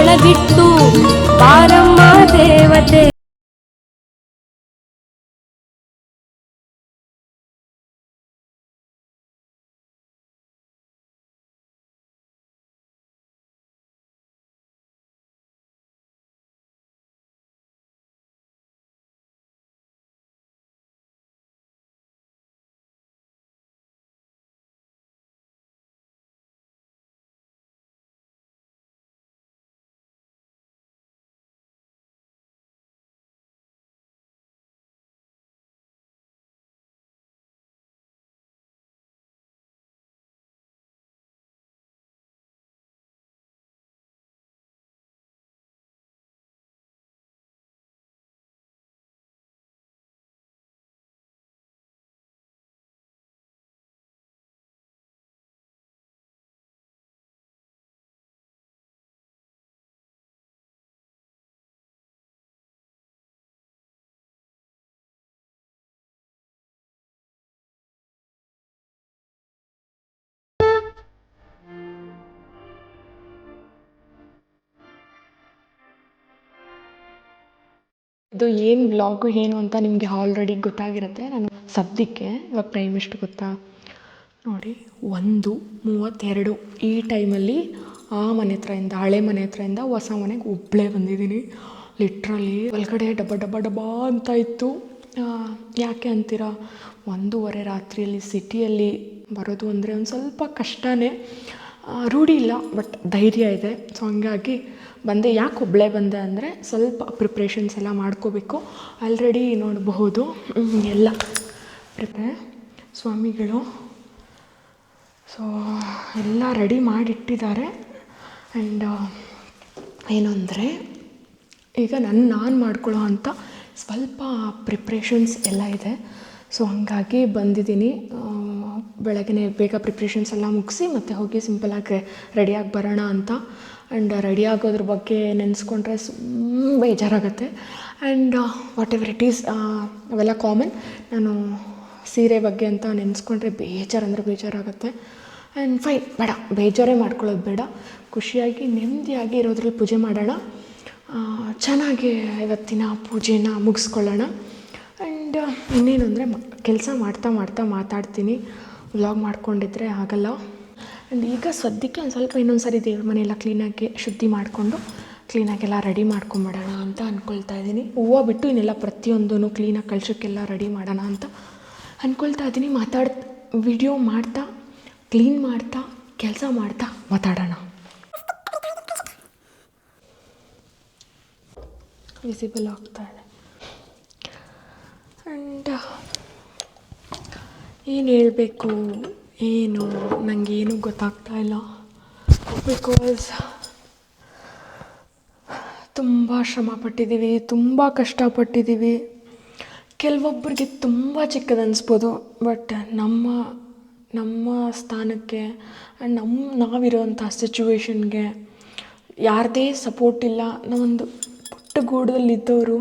ಒಳಗಿಟ್ಟು ಬಾರಮ್ಮ ದೇವತೆ ಇದು ಏನು ಬ್ಲಾಗು ಏನು ಅಂತ ನಿಮಗೆ ಆಲ್ರೆಡಿ ಗೊತ್ತಾಗಿರುತ್ತೆ. ನಾನು ಸದ್ಯಕ್ಕೆ ಇವಾಗ ಟೈಮ್ ಎಷ್ಟು ಗೊತ್ತಾ? ನೋಡಿ, ಒಂದು, ಮೂವತ್ತೆರಡು ಈ ಟೈಮಲ್ಲಿ ಆ ಮನೆ ಹತ್ರದಿಂದ ಹಳೆ ಮನೆ ಹತ್ರದಿಂದ ಹೊಸ ಮನೆಗೆ ಒಬ್ಬಳೇ ಬಂದಿದ್ದೀನಿ. ಲಿಟ್ರಲಿ ಒಳಗಡೆ ಡಬ್ಬ ಡಬ್ಬ ಡಬ್ಬ ಅಂತ ಇತ್ತು. ಯಾಕೆ ಅಂತೀರಾ? ಒಂದೂವರೆ ರಾತ್ರಿಯಲ್ಲಿ ಸಿಟಿಯಲ್ಲಿ ಬರೋದು ಅಂದರೆ ಒಂದು ಸ್ವಲ್ಪ ಕಷ್ಟನೇ. ರೂಢಿ ಇಲ್ಲ ಬಟ್ ಧೈರ್ಯ ಇದೆ. ಸೊ ಹಂಗಾಗಿ ಬಂದೆ, ಯಾಕೆ ಒಬ್ಬಳೇ ಬಂದೆ ಅಂದರೆ ಸ್ವಲ್ಪ ಪ್ರಿಪ್ರೇಷನ್ಸ್ ಎಲ್ಲ ಮಾಡ್ಕೋಬೇಕು. ಆಲ್ರೆಡಿ ನೋಡಬಹುದು. ಎಲ್ಲ ಪ್ರಿಪೇ, ಸ್ವಾಮಿಗಳು. ಸೊ ಎಲ್ಲ ರೆಡಿ ಮಾಡಿಟ್ಟಿದ್ದಾರೆ. ಆ್ಯಂಡ್ ಏನು ಅಂದರೆ ಈಗ ನನ್ನ ನಾನು ಮಾಡ್ಕೊಳ್ಳೋ ಅಂಥ ಸ್ವಲ್ಪ ಪ್ರಿಪ್ರೇಷನ್ಸ್ ಎಲ್ಲ ಇದೆ. ಸೊ ಹಂಗಾಗಿ ಬಂದಿದ್ದೀನಿ. ಬೆಳಗ್ಗೆ ಬೇಗ ಪ್ರಿಪ್ರೇಷನ್ಸ್ ಎಲ್ಲ ಮುಗಿಸಿ ಮತ್ತೆ ಹೋಗಿ ಸಿಂಪಲಾಗಿ ರೆಡಿಯಾಗಿ ಬರೋಣ ಅಂತ. ಆ್ಯಂಡ್ ರೆಡಿ ಆಗೋದ್ರ ಬಗ್ಗೆ ನೆನೆಸ್ಕೊಂಡ್ರೆ ಸುಮ್ಮ ಬೇಜಾರಾಗುತ್ತೆ. And whatever it is ಅವೆಲ್ಲ ಕಾಮನ್ ನಾನು ಸೀರೆ ಬಗ್ಗೆ ಅಂತ ನೆನೆಸ್ಕೊಂಡ್ರೆ ಬೇಜಾರು ಅಂದರೆ ಬೇಜಾರಾಗುತ್ತೆ. ಆ್ಯಂಡ್ ಫೈನ್ ಬೇಡ. ಬೇಜಾರೇ ಮಾಡ್ಕೊಳ್ಳೋದು ಬೇಡ. ಖುಷಿಯಾಗಿ, ನೆಮ್ಮದಿಯಾಗಿ ಇರೋದ್ರಲ್ಲಿ ಪೂಜೆ ಮಾಡೋಣ. ಚೆನ್ನಾಗಿ ಇವತ್ತಿನ ಪೂಜೆನ ಮುಗಿಸ್ಕೊಳ್ಳೋಣ. ಆ್ಯಂಡ್ ಇನ್ನೇನು ಅಂದರೆ ಕೆಲಸ ಮಾಡ್ತಾ ಮಾಡ್ತಾ ಮಾತಾಡ್ತೀನಿ. ವ್ಲಾಗ್ ಮಾಡ್ಕೊಂಡಿದ್ರೆ ಆಗಲ್ಲ. ಆ್ಯಂಡ್ ಈಗ ಸದ್ಯಕ್ಕೆ ಒಂದು ಸ್ವಲ್ಪ ಇನ್ನೊಂದು ಸಾರಿ ದೇವ್ರ ಮನೆಯೆಲ್ಲ ಕ್ಲೀನಾಗಿ ಶುದ್ಧಿ ಮಾಡಿಕೊಂಡು ಕ್ಲೀನಾಗೆಲ್ಲ ರೆಡಿ ಮಾಡ್ಕೊಂಬಿಡೋಣ ಅಂತ ಅಂದ್ಕೊಳ್ತಾ ಇದ್ದೀನಿ. ಹೂವು ಬಿಟ್ಟು ಇನ್ನೆಲ್ಲ ಪ್ರತಿಯೊಂದೂ ಕ್ಲೀನಾಗಿ ಕಳ್ಸೋಕ್ಕೆಲ್ಲ ರೆಡಿ ಮಾಡೋಣ ಅಂತ ಅಂದ್ಕೊಳ್ತಾ ಇದ್ದೀನಿ. ಮಾತಾಡ್ ವಿಡಿಯೋ ಮಾಡ್ತಾ ಕ್ಲೀನ್ ಮಾಡ್ತಾ, ಕೆಲಸ ಮಾಡ್ತಾ ಮಾತಾಡೋಣ. ವಿಸಿಬಲ್ ಆಗ್ತಾ ಇದೆ. ಆ್ಯಂಡ್ ಏನು ಹೇಳಬೇಕು? ಏನು? ನನಗೇನು ಗೊತ್ತಾಗ್ತಾ ಇಲ್ಲ. ಬಿಕಾಸ್ ತುಂಬ ಶ್ರಮ ಪಟ್ಟಿದ್ದೀವಿ ತುಂಬ ಕಷ್ಟಪಟ್ಟಿದ್ದೀವಿ. ಕೆಲವೊಬ್ಬರಿಗೆ ತುಂಬ ಚಿಕ್ಕದನ್ನಿಸ್ಬೋದು ಬಟ್ ನಮ್ಮ ನಮ್ಮ ಸ್ಥಾನಕ್ಕೆ ಆ್ಯಂಡ್ ನಮ್ಮ ನಾವಿರೋಂಥ ಸಿಚುವೇಶನ್ಗೆ ಯಾರದೇ ಸಪೋರ್ಟ್ ಇಲ್ಲ. ನಾವೊಂದು ಪುಟ್ಟ ಗೂಡಲ್ಲಿದ್ದವರು,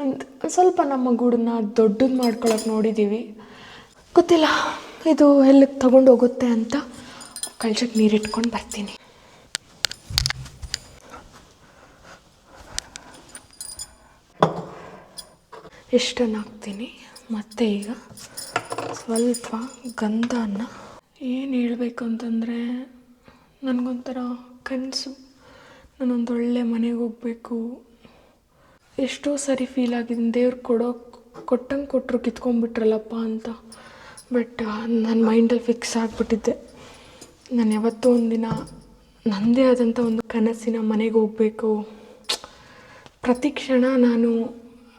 ಒಂದು ಸ್ವಲ್ಪ ನಮ್ಮ ಗೂಡನ್ನ ದೊಡ್ಡದು ಮಾಡ್ಕೊಳಕ್ಕೆ ನೋಡಿದ್ದೀವಿ. ಗೊತ್ತಿಲ್ಲ. ಇದು ಎಲ್ಲಿಗೆ ತಗೊಂಡು ಹೋಗುತ್ತೆ ಅಂತ ಕಳ್ಸಕ್ಕೆ ನೀರಿಟ್ಕೊಂಡು ಬರ್ತೀನಿ. ಇಷ್ಟನ್ನು ಹಾಕ್ತೀನಿ ಮತ್ತು ಈಗ ಸ್ವಲ್ಪ ಗಂಧನ ಏನು ಹೇಳಬೇಕು ಅಂತಂದರೆ ನನಗೊಂಥರ ಕನಸು, ನಾನೊಂದು ಒಳ್ಳೆ ಮನೆಗೆ ಹೋಗಬೇಕು. ಎಷ್ಟೋ ಸರಿ ಫೀಲ್ ಆಗಿದ್ದೀನಿ. ದೇವ್ರು ಕೊಡೋ ಕೊಟ್ಟಂಗೆ ಕೊಟ್ಟರು ಕಿತ್ಕೊಂಡ್ಬಿಟ್ರಲ್ಲಪ್ಪ ಅಂತ. ಬಟ್ ನನ್ನ ಮೈಂಡಲ್ಲಿ ಫಿಕ್ಸ್ ಆಗಿಬಿಟ್ಟಿದ್ದೆ. ನಾನು ಯಾವತ್ತೋ ಒಂದಿನ ನನ್ನದೇ ಆದಂಥ ಒಂದು ಕನಸಿನ ಮನೆಗೆ ಹೋಗಬೇಕು. ಪ್ರತಿ ಕ್ಷಣ ನಾನು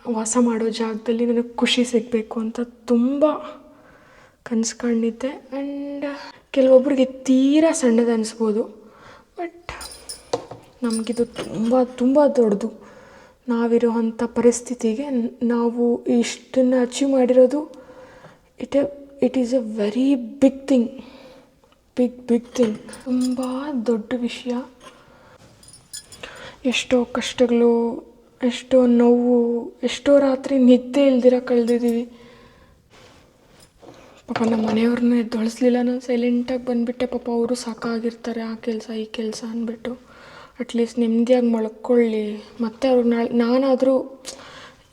ವಾಸ ಮಾಡೋ ಜಾಗದಲ್ಲಿ ನನಗೆ ಖುಷಿ ಸಿಗಬೇಕು ಅಂತ ತುಂಬ ಕನಸು ಕಂಡಿದ್ದೆ ಆ್ಯಂಡ್ ಕೆಲವೊಬ್ಬರಿಗೆ ತೀರಾ ಸಣ್ಣದು ಅನಿಸ್ಬೋದು. ಬಟ್, ನಮಗಿದು ತುಂಬ ತುಂಬ ದೊಡ್ಡದು. ನಾವಿರೋ ಅಂಥ ಪರಿಸ್ಥಿತಿಗೆ ನಾವು ಇಷ್ಟನ್ನು ಅಚೀವ್ ಮಾಡಿರೋದು, it a it is a very big thing big big thing ತುಂಬ ದೊಡ್ಡ ವಿಷಯ. ಎಷ್ಟೋ ಕಷ್ಟಗಳು, ಎಷ್ಟೋ ನೋವು, ಎಷ್ಟೋ ರಾತ್ರಿ ನಿದ್ದೆ ಇಲ್ದಿರ ಕಳೆದಿದ್ದೀವಿ. ಪಾಪ ನಮ್ಮ ಮನೆಯವ್ರನ್ನ ಎದ್ದೊಳಿಸ್ಲಿಲ್ಲ ನಾನು ಸೈಲೆಂಟಾಗಿ ಬಂದುಬಿಟ್ಟೆ. ಪಾಪ ಅವರು ಸಾಕಾಗಿರ್ತಾರೆ ಆ ಕೆಲಸ, ಈ ಕೆಲಸ ಅಂದ್ಬಿಟ್ಟು. ಅಟ್ಲೀಸ್ಟ್ ನೆಮ್ಮದಿಯಾಗಿ ಮೊಳಕೊಳ್ಳಿ ಮತ್ತೆ ಅವ್ರಿಗೆ ನಾಳೆ ನಾನಾದರೂ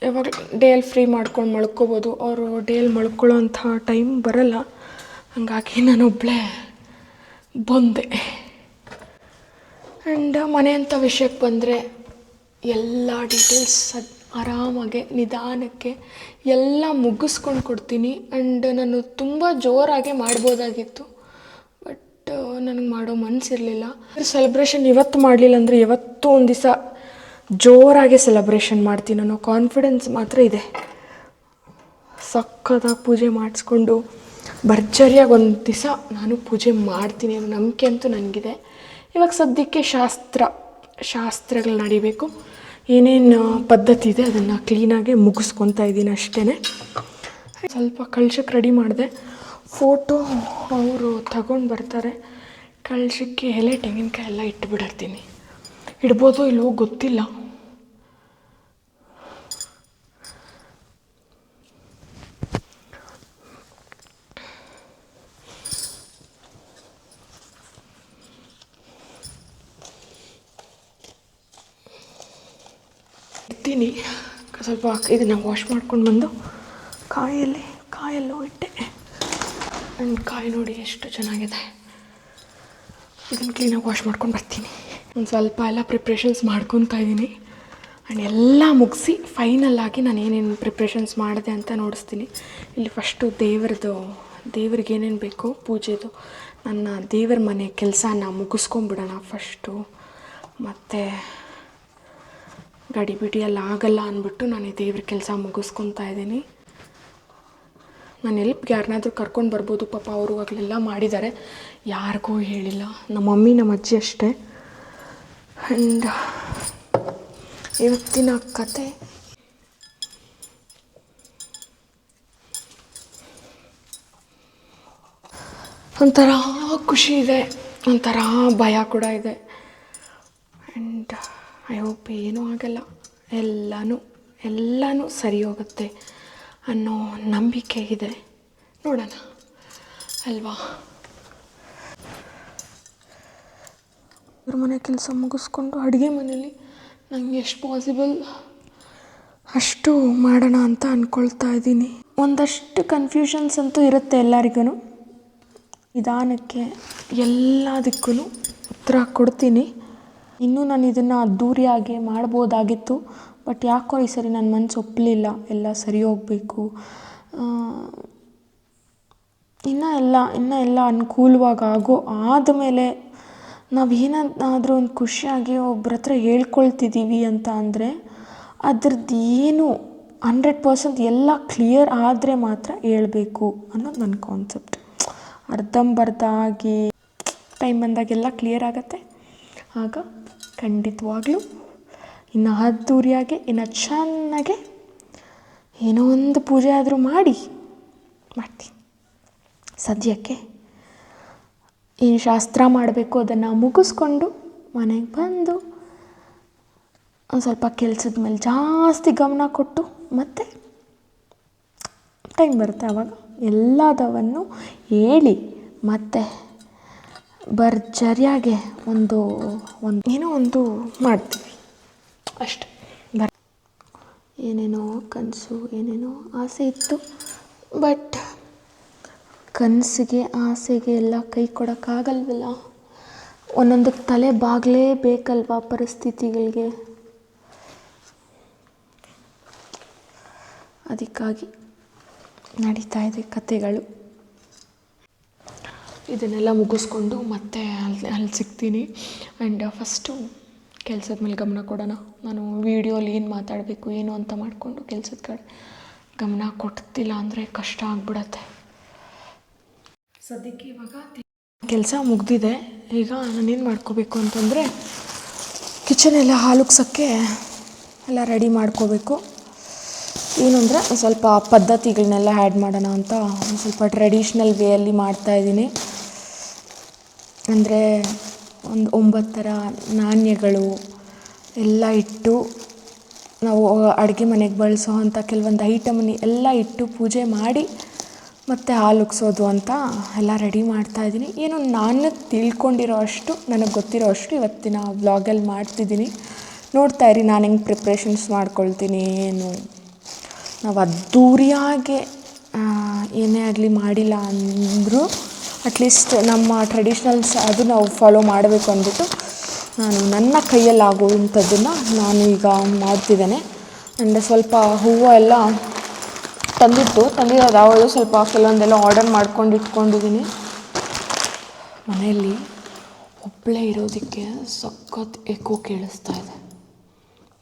ಯಾವಾಗ ಡೇಲ್ ಫ್ರೀ ಮಾಡ್ಕೊಂಡು ಮಲ್ಕೋಬೋದು. ಅವರು ಡೇಲ್ ಮಲ್ಕೊಳ್ಳೋ ಅಂಥ ಟೈಮ್ ಬರಲ್ಲ. ಹಾಗಾಗಿ ನಾನೊಬ್ಬಳೇ ಬಂದೆ. ಆ್ಯಂಡ್ ಮನೆ ಅಂಥ ವಿಷಯಕ್ಕೆ ಬಂದರೆ ಎಲ್ಲ ಡೀಟೇಲ್ಸ್ ಅದು ಆರಾಮಾಗೆ ನಿಧಾನಕ್ಕೆ ಎಲ್ಲ ಮುಗಿಸ್ಕೊಂಡು ಕೊಡ್ತೀನಿ. ಆ್ಯಂಡ್ ನಾನು ತುಂಬ ಜೋರಾಗೆ ಮಾಡ್ಬೋದಾಗಿತ್ತು. ಬಟ್, ನನಗೆ ಮಾಡೋ ಮನಸ್ಸಿರಲಿಲ್ಲ ಸೆಲೆಬ್ರೇಷನ್ ಇವತ್ತು ಮಾಡಲಿಲ್ಲ ಅಂದರೆ ಯಾವತ್ತೂ ಒಂದು ದಿವಸ ಜೋರಾಗಿ ಸೆಲೆಬ್ರೇಷನ್ ಮಾಡ್ತೀನಿ ಅನ್ನೋ ಕಾನ್ಫಿಡೆನ್ಸ್ ಮಾತ್ರ ಇದೆ. ಸಖತ್ತಾಗಿ ಪೂಜೆ ಮಾಡಿಸ್ಕೊಂಡು ಭರ್ಜರಿಯಾಗಿ ಒಂದು ದಿವಸ ನಾನು ಪೂಜೆ ಮಾಡ್ತೀನಿ ಅನ್ನೋ ನಂಬಿಕೆ ಅಂತೂ ನನಗಿದೆ ಇವಾಗ ಸದ್ಯಕ್ಕೆ ಶಾಸ್ತ್ರ, ಶಾಸ್ತ್ರಗಳು ನಡಿಬೇಕು. ಏನೇನು ಪದ್ಧತಿ ಇದೆ ಅದನ್ನು ಕ್ಲೀನಾಗಿ ಮುಗಿಸ್ಕೊತಾ ಇದ್ದೀನಿ ಅಷ್ಟೇ ಸ್ವಲ್ಪ ಕಳ್ಸಕ್ಕೆ ರೆಡಿ ಮಾಡಿದೆ. ಫೋಟೋ ಅವರು ತಗೊಂಡು ಬರ್ತಾರೆ. ಕಳ್ಸಕ್ಕೆ ಎಲೆ ತೆಂಗಿನಕಾಯಿ ಎಲ್ಲ ಇಟ್ಬಿಡಿರ್ತೀನಿ ಇಡ್ಬೋದೋ ಇಲ್ವೋ ಗೊತ್ತಿಲ್ಲ. ಇಡ್ತೀನಿ ಸ್ವಲ್ಪ ಇದನ್ನು ವಾಶ್ ಮಾಡ್ಕೊಂಡು ಬಂದು ಕಾಯಲ್ಲಿ, ಕಾಯಲ್ಲೂ ಇಟ್ಟೆ ಆ್ಯಂಡ್ ಕಾಯಿ ನೋಡಿ ಎಷ್ಟು ಚೆನ್ನಾಗಿದೆ. ಇದನ್ನು ಕ್ಲೀನಾಗಿ ವಾಶ್ ಮಾಡ್ಕೊಂಡು ಬರ್ತೀನಿ. ಒಂದು ಸ್ವಲ್ಪ ಎಲ್ಲ ಪ್ರಿಪ್ರೇಷನ್ಸ್ ಮಾಡ್ಕೊತಾ ಇದ್ದೀನಿ ಆ್ಯಂಡ್ ಎಲ್ಲ ಮುಗಿಸಿ ಫೈನಲ್ ಆಗಿ ನಾನು ಏನೇನು ಪ್ರಿಪ್ರೇಷನ್ಸ್ ಮಾಡಿದೆ ಅಂತ ನೋಡಿಸ್ತೀನಿ. ಇಲ್ಲಿ ಫಸ್ಟು ದೇವ್ರದ್ದು, ದೇವ್ರಿಗೆ ಏನೇನು ಬೇಕೋ ಪೂಜೆದು, ನನ್ನ ದೇವ್ರ ಮನೆ ಕೆಲಸನ ಮುಗಿಸ್ಕೊಂಬಿಡೋಣ ಫಸ್ಟು ಮತ್ತು ಗಡಿ ಬಿಡಿಯಲ್ಲಿ ಆಗಲ್ಲ ಅಂದ್ಬಿಟ್ಟು ನಾನು ದೇವ್ರ ಕೆಲಸ ಮುಗಿಸ್ಕೊತಾ ಇದ್ದೀನಿ ನಾನು ಎಲ್ಪ್ಗೆ ಯಾರನ್ನಾದ್ರೂ ಕರ್ಕೊಂಡು ಬರ್ಬೋದು ಪಾಪ ಅವರು ಆಗಲೆಲ್ಲ ಮಾಡಿದ್ದಾರೆ. ಯಾರಿಗೂ ಹೇಳಿಲ್ಲ. ನಮ್ಮ ಮಮ್ಮಿ ನಮ್ಮ ಅಜ್ಜಿ ಅಷ್ಟೇ. ಆ್ಯಂಡ್ ಇವತ್ತಿನ ಕತೆ. ಒಂಥರ ಖುಷಿ ಇದೆ, ಒಂಥರ ಭಯ ಕೂಡ ಇದೆ. ಆ್ಯಂಡ್ ಐ ಹೋಪ್ ಏನೂ ಆಗಲ್ಲ. ಎಲ್ಲನೂ ಎಲ್ಲನೂ ಸರಿ ಹೋಗುತ್ತೆ ಅನ್ನೋ ನಂಬಿಕೆ ಇದೆ. ನೋಡೋಣ. ಅಲ್ವಾ? ಅವ್ರ ಮನೆ ಕೆಲಸ ಮುಗಿಸ್ಕೊಂಡು ಅಡುಗೆ ಮನೇಲಿ ನಂಗೆ ಎಷ್ಟು ಪಾಸಿಬಲ್ ಅಷ್ಟು ಮಾಡೋಣ ಅಂತ ಅಂದ್ಕೊಳ್ತಾ ಇದ್ದೀನಿ. ಒಂದಷ್ಟು ಕನ್ಫ್ಯೂಷನ್ಸ್ ಅಂತೂ ಇರುತ್ತೆ ಎಲ್ಲರಿಗೂ ನಿಧಾನಕ್ಕೆ ಎಲ್ಲದಕ್ಕೂ ಉತ್ತರ ಕೊಡ್ತೀನಿ. ಇನ್ನೂ ನಾನು ಇದನ್ನು ಅದ್ದೂರಿಯಾಗಿ ಮಾಡ್ಬೋದಾಗಿತ್ತು. ಬಟ್ ಯಾಕೋ ಈ ಸರಿ ನನ್ನ ಮನಸ್ಸು ಒಪ್ಪಲಿಲ್ಲ ಎಲ್ಲ ಸರಿ ಹೋಗಬೇಕು. ಇನ್ನೂ ಎಲ್ಲ ಇನ್ನೂ ಎಲ್ಲ ಅನುಕೂಲವಾಗಿ ಆಗೋ ಆದಮೇಲೆ ನಾವು ಏನಾದರೂ ಒಂದು ಖುಷಿಯಾಗಿ ಒಬ್ರ ಹತ್ರ ಹೇಳ್ಕೊಳ್ತಿದ್ದೀವಿ ಅಂತ ಅಂದರೆ ಅದ್ರದ್ದು ಏನು ಹಂಡ್ರೆಡ್ ಪರ್ಸೆಂಟ್ ಎಲ್ಲ ಕ್ಲಿಯರ್ ಆದರೆ ಮಾತ್ರ ಹೇಳ್ಬೇಕು ಅನ್ನೋದು ನನ್ನ ಕಾನ್ಸೆಪ್ಟ್. ಅರ್ಧಂಬರ್ಧ ಆಗಿ ಟೈಮ್ ಬಂದಾಗೆಲ್ಲ ಕ್ಲಿಯರ್ ಆಗುತ್ತೆ. ಆಗ ಖಂಡಿತವಾಗ್ಲೂ ಇನ್ನು ಅದ್ದೂರಿಯಾಗಿ, ಇನ್ನು ಚೆನ್ನಾಗೆ ಏನೋ ಒಂದು ಪೂಜೆ ಆದರೂ ಮಾಡಿ, ಮಾಡ್ತೀನಿ. ಸದ್ಯಕ್ಕೆ ಏನು ಶಾಸ್ತ್ರ ಮಾಡಬೇಕು ಅದನ್ನು ಮುಗಿಸ್ಕೊಂಡು ಮನೆಗೆ ಬಂದು ಒಂದು ಸ್ವಲ್ಪ ಕೆಲಸದ ಮೇಲೆ ಜಾಸ್ತಿ ಗಮನ ಕೊಟ್ಟು ಮತ್ತೆ ಟೈಮ್ ಬರುತ್ತೆ ಆವಾಗ ಎಲ್ಲದವನ್ನು ಹೇಳಿ ಮತ್ತೆ ಭರ್ಜರಿಯಾಗೆ ಒಂದು ಒಂದು ಏನೋ ಒಂದು ಮಾಡ್ತೀವಿ. ಅಷ್ಟೆ. ಬರ್ ಏನೇನೋ ಕನಸು, ಏನೇನೋ ಆಸೆ ಇತ್ತು ಬಟ್ ಕನಸಿಗೆ, ಆಸೆಗೆ ಎಲ್ಲ ಕೈ ಕೊಡೋಕ್ಕಾಗಲ್ವಲ್ಲ? ಒಂದೊಂದು ತಲೆ ಬಾಗಲೇಬೇಕಲ್ವಾ ಪರಿಸ್ಥಿತಿಗಳಿಗೆ? ಅದಕ್ಕಾಗಿ ನಡೀತಾ ಇದೆ ಕತೆಗಳು ಇದನ್ನೆಲ್ಲ ಮುಗಿಸ್ಕೊಂಡು ಮತ್ತೆ ಅಲ್ಲಿ ಅಲ್ಲಿ ಸಿಗ್ತೀನಿ. ಆ್ಯಂಡ್ ಫಸ್ಟು ಕೆಲಸದ ಮೇಲೆ ಗಮನ ಕೊಡೋಣ. ನಾನು ವೀಡಿಯೋಲಿ ಏನು ಮಾತಾಡಬೇಕು, ಏನು ಅಂತ ಮಾಡಿಕೊಂಡು ಕೆಲಸದ ಕಡೆ ಗಮನ ಕೊಡ್ತಿಲ್ಲ ಅಂದರೆ ಕಷ್ಟ ಆಗ್ಬಿಡತ್ತೆ. ಸದ್ಯಕ್ಕೆ ಇವಾಗ ಕೆಲಸ ಮುಗ್ದಿದೆ. ಈಗ ನಾನೇನು ಮಾಡ್ಕೋಬೇಕು ಅಂತಂದರೆ ಕಿಚನ್ ಎಲ್ಲ ಹಾಲುಗ್ಸೋಕ್ಕೆ ಎಲ್ಲ ರೆಡಿ ಮಾಡ್ಕೋಬೇಕು. ಏನಂದರೆ ಸ್ವಲ್ಪ ಪದ್ಧತಿಗಳನ್ನೆಲ್ಲ ಆ್ಯಡ್ ಮಾಡೋಣ ಅಂತ ಒಂದು ಸ್ವಲ್ಪ ಟ್ರೆಡಿಷ್ನಲ್ ವೇಯಲ್ಲಿ ಮಾಡ್ತಾಯಿದ್ದೀನಿ ಅಂದರೆ ಒಂದು ಒಂಬತ್ತರ ನಾಣ್ಯಗಳು ಎಲ್ಲ ಇಟ್ಟು ನಾವು ಅಡುಗೆ ಮನೆಗೆ ಬಳಸೋ ಅಂಥ ಕೆಲವೊಂದು ಐಟಮ್ನ ಎಲ್ಲ ಇಟ್ಟು ಪೂಜೆ ಮಾಡಿ ಮತ್ತು ಹಾಲು ಉಗ್ಸೋದು ಅಂತ ಎಲ್ಲ ರೆಡಿ ಮಾಡ್ತಾಯಿದ್ದೀನಿ ಏನು ನಾನು ತಿಳ್ಕೊಂಡಿರೋ ಅಷ್ಟು, ನನಗೆ ಗೊತ್ತಿರೋ ಅಷ್ಟು ಇವತ್ತಿನ ವ್ಲಾಗಲ್ಲಿ ಮಾಡ್ತಿದ್ದೀನಿ. ನೋಡ್ತಾ ಇರಿ, ನಾನು ಹೆಂಗೆ ಪ್ರಿಪ್ರೇಷನ್ಸ್ ಮಾಡ್ಕೊಳ್ತೀನಿ, ಏನು? ನಾವು ಅದ್ದೂರಿಯಾಗಿ ಏನೇ ಆಗಲಿ ಮಾಡಿಲ್ಲ ಅಂದರೂ ಅಟ್ಲೀಸ್ಟ್ ನಮ್ಮ ಟ್ರೆಡಿಷ್ನಲ್ಸ್ ಅದು ನಾವು ಫಾಲೋ ಮಾಡಬೇಕು ಅಂದ್ಬಿಟ್ಟು, ನಾನು ನನ್ನ ಕೈಯಲ್ಲಿ ಆಗುವಂಥದ್ದನ್ನು ನಾನು ಈಗ ಮಾಡ್ತಿದ್ದೇನೆ. ಆ್ಯಂಡ್ ಸ್ವಲ್ಪ ಹೂವು ಎಲ್ಲ ತಂದಿತ್ತು. ತಂದಿರೋದು ಅವಳು ಸ್ವಲ್ಪ ಕೆಲವೊಂದೆಲ್ಲ ಆರ್ಡರ್ ಮಾಡ್ಕೊಂಡು ಇಟ್ಕೊಂಡಿದ್ದೀನಿ. ಮನೆಯಲ್ಲಿ ಒಬ್ಬಳೆ ಇರೋದಕ್ಕೆ ಸಖತ್ ಎಕೋ ಕೇಳಿಸ್ತಾ ಇದೆ.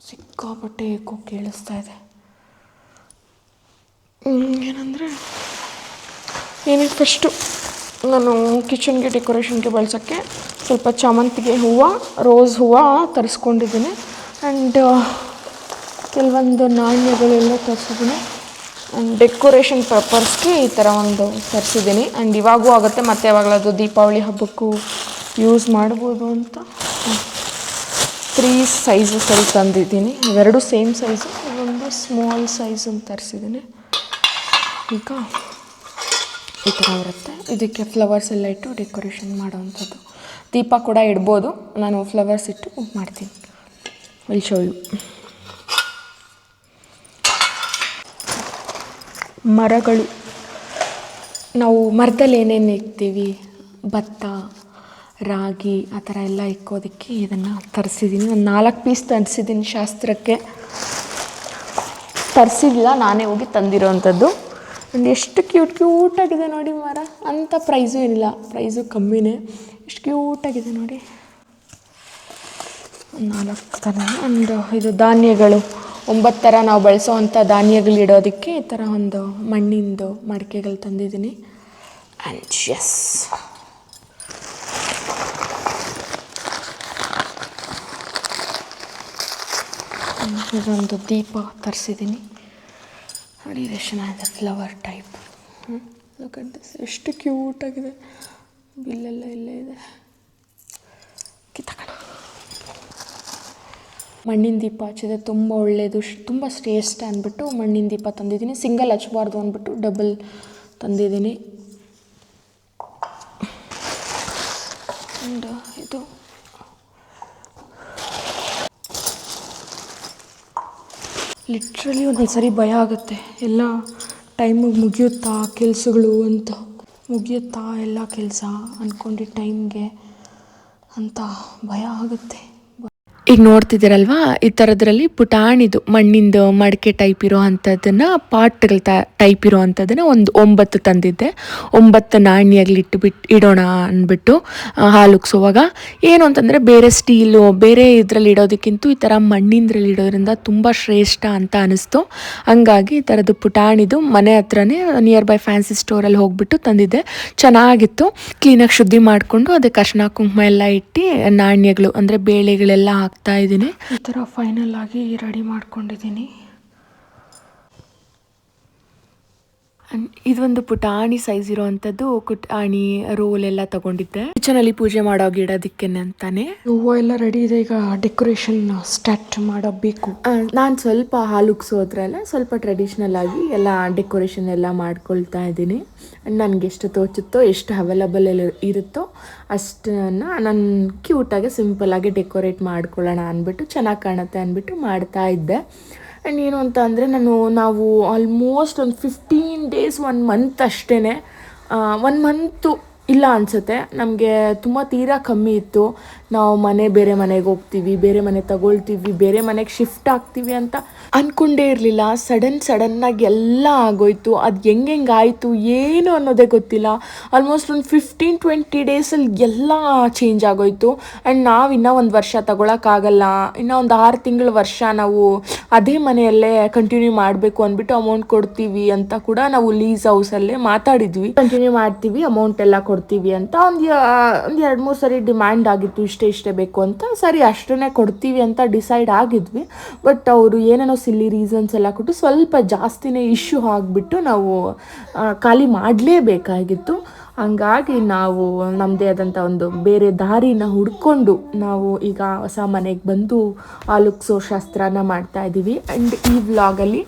ಸಿಕ್ಕಾಪಟ್ಟೆ ಎಕೋ ಕೇಳಿಸ್ತಾ ಇದೆ. ಏನಂದರೆ ಏನೇ ಫಸ್ಟು ನಾನು ಕಿಚನ್ಗೆ ಡೆಕೋರೇಷನ್ಗೆ ಬಳಸೋಕ್ಕೆ ಸ್ವಲ್ಪ ಚಾಮಂತಿಗೆ ಹೂವು ರೋಸ್ ಹೂವು ತರಿಸ್ಕೊಂಡಿದ್ದೀನಿ. ಆ್ಯಂಡ್ ಕೆಲವೊಂದು ನಾಣ್ಯಗಳೆಲ್ಲ ತರಿಸಿದ್ದೀನಿ. ಡೆಕೋರೇಷನ್ ಪರ್ಪಸ್ಗೆ ಈ ಥರ ಒಂದು ತರಿಸಿದ್ದೀನಿ. ಆ್ಯಂಡ್ ಇವಾಗೂ ಆಗುತ್ತೆ, ಮತ್ತು ಯಾವಾಗಲಾದರೂ ದೀಪಾವಳಿ ಹಬ್ಬಕ್ಕೂ ಯೂಸ್ ಮಾಡ್ಬೋದು ಅಂತ. ತ್ರೀ ಸೈಜಸಲ್ಲಿ ತಂದಿದ್ದೀನಿ. ಇವೆರಡು ಸೇಮ್ ಸೈಜು ಇದೊಂದು ಸ್ಮಾಲ್ ಸೈಜನ್ನು ತರಿಸಿದ್ದೀನಿ. ಈಗ ಈ ಥರ ಬರುತ್ತೆ ಇದಕ್ಕೆ ಫ್ಲವರ್ಸ್ ಎಲ್ಲ ಇಟ್ಟು ಡೆಕೋರೇಷನ್ ಮಾಡೋವಂಥದ್ದು. ದೀಪ ಕೂಡ ಇಡ್ಬೋದು. ನಾನು ಫ್ಲವರ್ಸ್ ಇಟ್ಟು ಮಾಡ್ತೀನಿ. ವಿಲ್ ಶೋ ಯು ಮರಗಳು. ನಾವು ಮರದಲ್ಲಿ ಏನೇನು ಇಕ್ತೀವಿ ಭತ್ತ, ರಾಗಿ, ಆ ಥರ ಎಲ್ಲ ಇಕ್ಕೋದಕ್ಕೆ ಇದನ್ನು ತರಿಸಿದ್ದೀನಿ ಒಂದು ನಾಲ್ಕು ಪೀಸ್ ತರಿಸಿದ್ದೀನಿ ಶಾಸ್ತ್ರಕ್ಕೆ. ತರಿಸಿಲ್ಲ ನಾನೇ ಹೋಗಿ ತಂದಿರೋವಂಥದ್ದು ಒಂದು ಎಷ್ಟು ಕ್ಯೂಟ್ ಕ್ಯೂಟಾಗಿದೆ ನೋಡಿ ಮರ. ಅಂಥ ಪ್ರೈಸು ಏನಿಲ್ಲ. ಪ್ರೈಸು ಕಮ್ಮಿನೇ. ಎಷ್ಟು ಕ್ಯೂಟಾಗಿದೆ ನೋಡಿ. ನಾಲ್ಕು ಥರ ಒಂದು ಇದು ಧಾನ್ಯಗಳು. ಒಂಬತ್ತು ಥರ ನಾವು ಬಳಸೋವಂಥ ಧಾನ್ಯಗಳು ಇಡೋದಕ್ಕೆ ಈ ಥರ ಒಂದು ಮಣ್ಣಿಂದು ಮಡಿಕೆಗಳು ತಂದಿದ್ದೀನಿ. ಆ್ಯಂಡ್ ಎಸ್ ಇದೊಂದು ದೀಪ ತರಿಸಿದ್ದೀನಿ. ನೋಡಿ ಇದು ಚೆನ್ನಾಗಿದೆ ಫ್ಲವರ್ ಟೈಪ್ ದಿಸ್ ಎಷ್ಟು ಕ್ಯೂಟಾಗಿದೆ ಬಿಲ್ಲೆಲ್ಲ ಇಲ್ಲೇ ಇದೆ. ಕಿತ್ತಕಣ ಮಣ್ಣಿನ ದೀಪ ಹಚ್ಚಿದ್ರೆ ತುಂಬ ಒಳ್ಳೆಯದು ತುಂಬ ಶ್ರೇಷ್ಠ ಅಂದ್ಬಿಟ್ಟು ಮಣ್ಣಿನ ದೀಪ ತಂದಿದ್ದೀನಿ. ಸಿಂಗಲ್ ಹಚ್ಬಾರ್ದು ಅಂದ್ಬಿಟ್ಟು ಡಬಲ್ ತಂದಿದ್ದೀನಿ. ಆ್ಯಂಡ್ ಇದು. ಲಿಟ್ರಲಿ ಒಂದೊಂದು ಸರಿ ಭಯ ಆಗುತ್ತೆ. ಎಲ್ಲ ಟೈಮಿಗೆ ಮುಗಿಯುತ್ತಾ ಕೆಲಸಗಳು ಅಂತ. ಮುಗಿಯುತ್ತಾ ಎಲ್ಲ ಕೆಲಸ ಅಂದ್ಕೊಂಡು ಟೈಮ್ಗೆ ಅಂತ ಭಯ ಆಗುತ್ತೆ. ಈಗ ನೋಡ್ತಿದ್ದೀರಲ್ವಾ? ಈ ಥರದ್ರಲ್ಲಿ ಪುಟಾಣಿದು ಮಣ್ಣಿಂದು ಮಡಿಕೆ ಟೈಪ್ ಇರೋ ಅಂಥದ್ದನ್ನು ಪಾಟ್ಗಳ ತ ಟೈಪ್ ಇರೋ ಅಂಥದ್ದನ್ನು ಒಂದು ಒಂಬತ್ತು ತಂದಿದ್ದೆ. ಒಂಬತ್ತು ನಾಣ್ಯಗಳು ಇಟ್ಬಿಟ್ಟು ಇಡೋಣ ಅಂದ್ಬಿಟ್ಟು ಆ, ಹಾಲು ಉಗ್ಸೋವಾಗ. ಏನು ಅಂತಂದರೆ ಬೇರೆ ಸ್ಟೀಲು ಬೇರೆ ಇದರಲ್ಲಿ ಇಡೋದಕ್ಕಿಂತ ಈ ಥರ ಮಣ್ಣಿಂದ್ರಲ್ಲಿ ಇಡೋದ್ರಿಂದ ತುಂಬ ಶ್ರೇಷ್ಠ ಅಂತ ಅನಿಸ್ತು. ಹಂಗಾಗಿ ಈ ಥರದ್ದು ಪುಟಾಣಿದು ಮನೆ ಹತ್ರನೇ ನಿಯರ್ ಬೈ ಫ್ಯಾನ್ಸಿ ಸ್ಟೋರಲ್ಲಿ ಹೋಗ್ಬಿಟ್ಟು ತಂದಿದ್ದೆ. ಚೆನ್ನಾಗಿತ್ತು. ಕ್ಲೀನಾಗಿ ಶುದ್ಧಿ ಮಾಡಿಕೊಂಡು ಅದಕ್ಕೆ ಅರ್ಶನ ಕುಂಕುಮ ಎಲ್ಲ ಇಟ್ಟು ನಾಣ್ಯಗಳು ಅಂದರೆ ಬೇಳೆಗಳೆಲ್ಲ ಹಾಕ್ತಾ ಇದ್ದೀನಿ. ಈ ಥರ ಫೈನಲ್ ಆಗಿ ರೆಡಿ ಮಾಡ್ಕೊಂಡಿದ್ದೀನಿ. ಇದೊಂದು ಪುಟಾಣಿ ಸೈಜ್ ಇರುವಂತದ್ದು ಕುಟಾಣಿ ರೋಲ್ ಎಲ್ಲ ತಗೊಂಡಿದ್ದೆ. ಕಿಚನಲ್ಲಿ ಪೂಜೆ ಮಾಡೋ ಗಿಡದಕ್ಕೆ ಅಂತಾನೆ. ಹೂವು ಎಲ್ಲ ರೆಡಿ ಇದೆ ಈಗ ಡೆಕೋರೇಷನ್ ಸ್ಟಾರ್ಟ್ ಮಾಡಬೇಕು. ನಾನು ಸ್ವಲ್ಪ ಹಾಲು ಉಗ್ಸೋದ್ರಲ್ಲ ಸ್ವಲ್ಪ ಟ್ರೆಡಿಷನಲ್ ಆಗಿ ಎಲ್ಲ ಡೆಕೋರೇಷನ್ ಎಲ್ಲ ಮಾಡ್ಕೊಳ್ತಾ ಇದ್ದೀನಿ. ನನಗೆ ಎಷ್ಟು ತೋಚುತ್ತೋ ಎಷ್ಟು ಅವೈಲಬಲ್ ಇರುತ್ತೋ ಅಷ್ಟನ್ನು ನಾನು ಕ್ಯೂಟಾಗಿ ಆಗಿ ಡೆಕೋರೇಟ್ ಮಾಡ್ಕೊಳ್ಳೋಣ ಅಂದ್ಬಿಟ್ಟು ಚೆನ್ನಾಗಿ ಕಾಣುತ್ತೆ ಅಂದ್ಬಿಟ್ಟು ಮಾಡ್ತಾ ಇದ್ದೆ. ಆ್ಯಂಡ್ ಏನು ಅಂತ ಅಂದರೆ ನಾನು ನಾವು ಆಲ್ಮೋಸ್ಟ್ ಒಂದು ಫಿಫ್ಟೀನ್ ಡೇಸ್ ಒನ್ ಮಂತ್ ಅಷ್ಟೇ ಒನ್ ಮಂತು ಇಲ್ಲ ಅನಿಸುತ್ತೆ. ನಮಗೆ ತುಂಬ ತೀರಾ ಕಮ್ಮಿ ಇತ್ತು. ನಾವು ಮನೆ ಬೇರೆ ಮನೆಗೆ ಹೋಗ್ತೀವಿ, ಬೇರೆ ಮನೆ ತಗೊಳ್ತೀವಿ, ಬೇರೆ ಮನೆಗೆ ಶಿಫ್ಟ್ ಆಗ್ತೀವಿ ಅಂತ ಅಂದ್ಕೊಂಡೇ ಇರಲಿಲ್ಲ. ಸಡನ್ ಸಡನ್ನಾಗಿ ಎಲ್ಲ ಆಗೋಯ್ತು. ಅದು ಹೆಂಗೆ ಆಯಿತು, ಏನು ಅನ್ನೋದೇ ಗೊತ್ತಿಲ್ಲ. ಆಲ್ಮೋಸ್ಟ್ ಒಂದು ಫಿಫ್ಟೀನ್ ಟ್ವೆಂಟಿ ಡೇಸಲ್ಲಿ ಎಲ್ಲ ಚೇಂಜ್ ಆಗೋಯ್ತು. ಆ್ಯಂಡ್ ನಾವು ಇನ್ನೂ ಒಂದು ವರ್ಷ ತಗೊಳಕ್ಕಾಗಲ್ಲ ಇನ್ನೂ ಒಂದು ಆರು ತಿಂಗಳ ವರ್ಷ ನಾವು ಅದೇ ಮನೆಯಲ್ಲೇ ಕಂಟಿನ್ಯೂ ಮಾಡಬೇಕು ಅಂದ್ಬಿಟ್ಟು ಅಮೌಂಟ್ ಕೊಡ್ತೀವಿ ಅಂತ ಕೂಡ ನಾವು ಲೀಸ್ ಹೌಸಲ್ಲೇ ಮಾತಾಡಿದ್ವಿ. ಕಂಟಿನ್ಯೂ ಮಾಡ್ತೀವಿ ಅಮೌಂಟ್ ಎಲ್ಲ ಕೊಡ್ತೀವಿ ಅಂತ ಒಂದು ಒಂದು ಎರಡು ಮೂರು ಸರಿ ಡಿಮ್ಯಾಂಡ್ ಆಗಿತ್ತು. ಇಷ್ಟೇ ಇಷ್ಟೇ ಬೇಕು ಅಂತ ಸರಿ ಅಷ್ಟನ್ನೇ ಕೊಡ್ತೀವಿ ಅಂತ ಡಿಸೈಡ್ ಆಗಿದ್ವಿ. ಬಟ್ ಅವರು ಏನೇನೋ ಸಿಲ್ಲಿ ರೀಸನ್ಸ್ ಎಲ್ಲ ಕೊಟ್ಟು ಸ್ವಲ್ಪ ಜಾಸ್ತಿನೇ ಇಶ್ಯೂ ಆಗಿಬಿಟ್ಟು ನಾವು ಖಾಲಿ ಮಾಡಲೇಬೇಕಾಗಿತ್ತು. ಹಂಗಾಗಿ ನಾವು ನಮ್ಮದೇ ಆದಂಥ ಒಂದು ಬೇರೆ ದಾರಿನ ಹುಡ್ಕೊಂಡು ನಾವು ಈಗ ಹೊಸ ಮನೆಗೆ ಬಂದು ಆಲುಕ್ಸೋ ಶಾಸ್ತ್ರನ ಮಾಡ್ತಾ ಇದ್ದೀವಿ ಆ್ಯಂಡ್ ಈ ವ್ಲಾಗಲ್ಲಿ